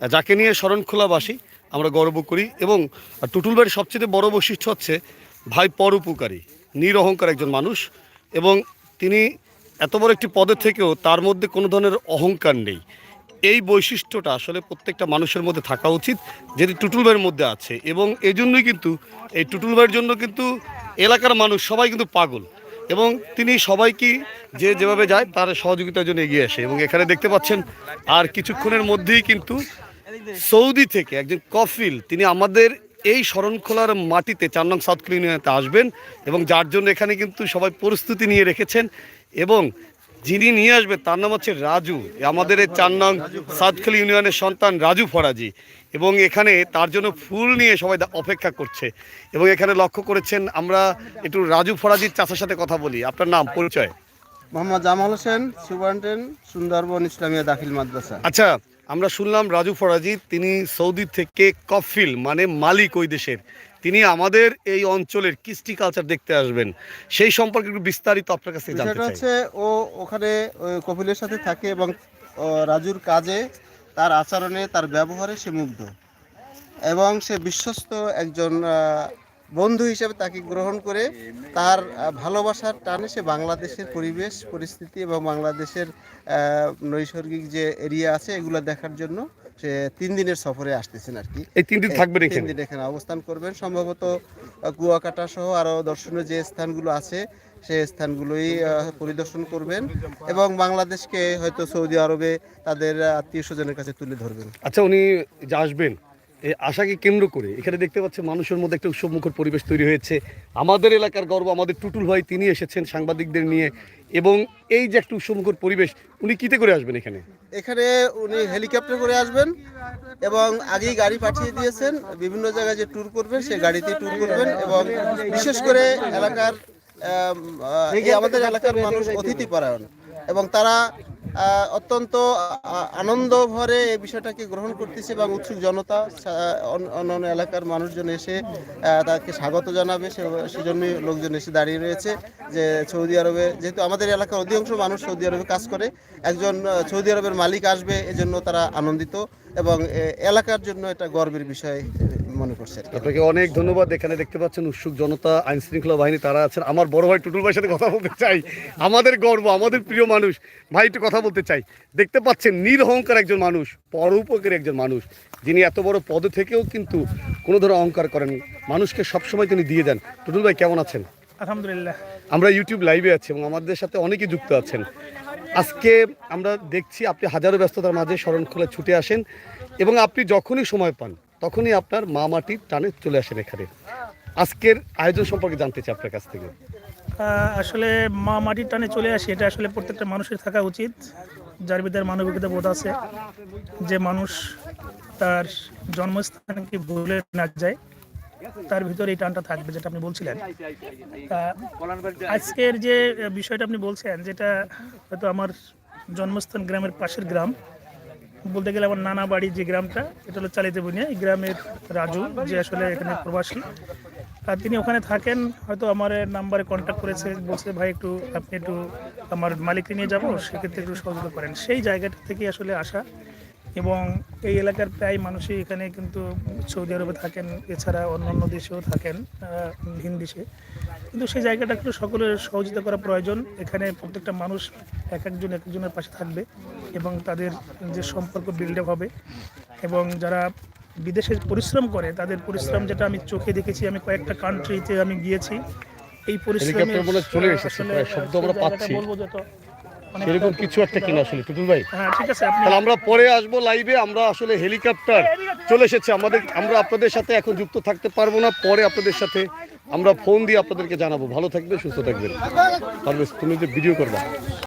যাকে নিয়ে শরণখোলাবাসী আমরা গর্ব করি এবং টুটুল ভাইয়ের সবচেয়ে বড় বৈশিষ্ট্য হচ্ছে ভাই পরোপকারী, নিরহংকার একজন মানুষ এবং তিনি এত বড় একটি পদে থেকেও তার মধ্যে কোনো ধরনের অহংকার নেই। এই বৈশিষ্ট্যটা আসলে প্রত্যেকটা মানুষের মধ্যে থাকা উচিত যেটি টুটুল ভাইয়ের মধ্যে আছে এবং এই জন্যই কিন্তু এই টুটুল ভাইয়ের জন্য কিন্তু এলাকার মানুষ সবাই কিন্তু পাগল এবং তিনি সবাইকে যে যেভাবে যায় তার সহযোগিতার জন্য এগিয়ে আসে এবং এখানে দেখতে পাচ্ছেন আর কিছুক্ষণের মধ্যেই কিন্তু সৌদি থেকে একজন কফিল তিনি আমাদের এই শরণখোলার মাটিতে চার নং সাউথ ইউনিয়নে আসবেন এবং যার জন্য এখানে কিন্তু সবাই প্রস্তুতি নিয়ে রেখেছেন এবং যিনি নিয়ে আসবেন তার নাম হচ্ছে রাজু। আমাদের এই চার নং সাউথখালি ইউনিয়নের সন্তান রাজু ফরাজি এবং এখানে তার জন্য ফুল নিয়ে সবাই অপেক্ষা করছে এবং এখানে লক্ষ্য করেছেন আমরা একটু রাজু ফরাজির চাচার সাথে কথা বলি। আপনার নাম পরিচয়? মোহাম্মদ জামাল হোসেন সুপারিনটেন্ডেন্ট সুন্দরবন ইসলামিয়া দাখিল মাদ্রাসা। আচ্ছা আমরা শুনলাম রাজু ফরাজি তিনি সৌদি থেকে কফিল মানে মালিক ওই দেশের। তিনি আমাদের এই অঞ্চলের কৃষ্টি কালচার দেখতে আসবেন। সেই সম্পর্কে একটু বিস্তারিত আপনার কাছে জানতে চাই। হচ্ছে ও ওখানে ওই কপিলের সাথে থাকে এবং রাজুর কাজে তার আচরণে তার ব্যবহারে সে মুগ্ধ। এবং সে বিশ্বস্ত একজন বন্ধু হিসেবে তাকে গ্রহণ করে তার ভালোবাসার টানে সে বাংলাদেশের পরিবেশ পরিস্থিতি এবং বাংলাদেশের নৈসর্গিক যে এরিয়া আছে এগুলো দেখার জন্য সে তিন দিনের সফরে আসতেছেন আর কি। এই তিন দিন থাকবেন তিন দিন এখানে অবস্থান করবেন। সম্ভবত কুয়াকাটা সহ আরও দর্শনীয় যে স্থানগুলো আছে সে স্থানগুলোই পরিদর্শন করবেন এবং বাংলাদেশকে হয়তো সৌদি আরবে তাদের আত্মীয় স্বজনের কাছে তুলে ধরবেন। আচ্ছা উনি যে আসবেন এই আশাকে কেন্দ্র করে এখানে দেখতে পাচ্ছে মানুষের মধ্যে একটা উৎসবমুখর পরিবেশ তৈরি হয়েছে। আমাদের এলাকার গর্ব, আমাদের টুটুল ভাই তিনি এসেছেন সাংবাদিকদের নিয়ে এবং এই যে একটা উৎসবমুখর পরিবেশ, উনি কিতে করে আসবেন এখানে? এখানে উনি হেলিকপ্টার করে আসবেন এবং আগেই গাড়ি পাঠিয়ে দিয়েছেন। বিভিন্ন জায়গায় যে ট্যুর করবেন, সেই গাড়িতে ট্যুর করবেন এবং বিশেষ করে এলাকার আমাদের এলাকার মানুষ অতিথি পরায়ণ এবং তারা অত্যন্ত আনন্দ ভরে এই বিষয়টাকে গ্রহণ করতেছে এবং উৎসুক জনতা সা- অন- অন্যান্য এলাকার মানুষজন এসে তাকে স্বাগত জানাবে। সেজন্যই লোকজন এসে দাঁড়িয়ে রয়েছে যে সৌদি আরবে, যেহেতু আমাদের এলাকার অধিকাংশ মানুষ সৌদি আরবে কাজ করে, একজন সৌদি আরবের মালিক আসবে, এজন্য তারা আনন্দিত এবং এলাকার জন্য এটা গর্বের বিষয়। মনে করছে আপনাকে অনেক ধন্যবাদ। এখানে দেখতে পাচ্ছেন উৎসুক জনতা আইন শৃঙ্খলা বাহিনী তারা আছেন। আমার বড় ভাই টুটুল ভাইয়ের সাথে কথা বলতে চাই। আমাদের গর্ব আমাদের প্রিয় মানুষ। ভাই একটু কথা বলতে চাই। দেখতে পাচ্ছেন নিরহংকার একজন মানুষ পরোপকারী একজন মানুষ। যিনি এত বড় পদ থেকেও কিন্তু কোনো ধরনের অহংকার করেন মানুষকে সবসময় তিনি দিয়ে দেন। টুটুল ভাই কেমন আছেন? আলহামদুলিল্লাহ। আমরা ইউটিউব লাইভে আছি এবং আমাদের সাথে অনেকে যুক্ত আছেন। আজকে আমরা দেখছি আপনি হাজারো ব্যস্ততার মাঝে শরণখোলা ছুটে আসেন এবং আপনি যখনই সময় পান তখনই আপনার মা মাটির টানে চলে আসেন এখানে। আজকের আয়োজন সম্পর্কে জানতে চাই আপনার কাছ থেকে। আসলে মা মাটির টানে চলে আসে, এটা আসলে প্রত্যেকটা মানুষের থাকা উচিত। যার ভিতরে মানবিকতা বোধ আছে, যে মানুষ তার জন্মস্থানকে ভুলে না যায়, তার ভিতরে এই টানটা থাকবে, যেটা আপনি বলছিলেন। আজকের যে বিষয়টা আপনি বলছেন, যেটা হয়তো আমার জন্মস্থান গ্রামের পাশের গ্রাম বলতে গেলে আমার নানা বাড়ি যে গ্রামটা, এটা হলো চালিতে বুনিয়া। এই গ্রামের রাজু, যে আসলে এখানে প্রবাসী। আর তিনি ওখানে থাকেন, হয়তো আমার নাম্বারে কন্ট্যাক্ট করেছে, বলছে, ভাই, একটু আপনি একটু আমার মালিককে নিয়ে যাব, সেক্ষেত্রে একটু সহযোগিতা করেন। সেই জায়গাটা থেকে আসলে আসা এবং এই এলাকার প্রায় মানুষই এখানে কিন্তু সৌদি আরবে থাকেন, এছাড়া অন্যান্য দেশেও থাকেন ভিন দেশে। কিন্তু সেই জায়গাটা একটু সকলের সহযোগিতা করা প্রয়োজন। এখানে প্রত্যেকটা মানুষ এক একজন এক একজনের পাশে থাকবে এবং তাদের যে সম্পর্ক বিল্ড হবে এবং যারা বিদেশে পরিশ্রম করে তাদের পরিশ্রম যেটা আমি চোখে দেখেছি আমি কয়েকটা কান্ট্রিতে আমি গিয়েছি এই পরিশ্রমের চলে এসেছে, শব্দ আমরা পাচ্ছি। বলব সেরকম কিছু একটা কিনা আসলে টুটুল ভাই। হ্যাঁ ঠিক আছে তাহলে আমরা পরে আসব লাইভে আমরা আসলে হেলিকপ্টার চলে এসেছে। আমাদের আমরা আপনাদের সাথে এখন যুক্ত থাকতে পারব না পরে আপনাদের সাথে আমরা ফোন দিয়ে আপনাদেরকে জানাব। ভালো থাকবে সুস্থ থাকবে তুমি যে ভিডিও করবা।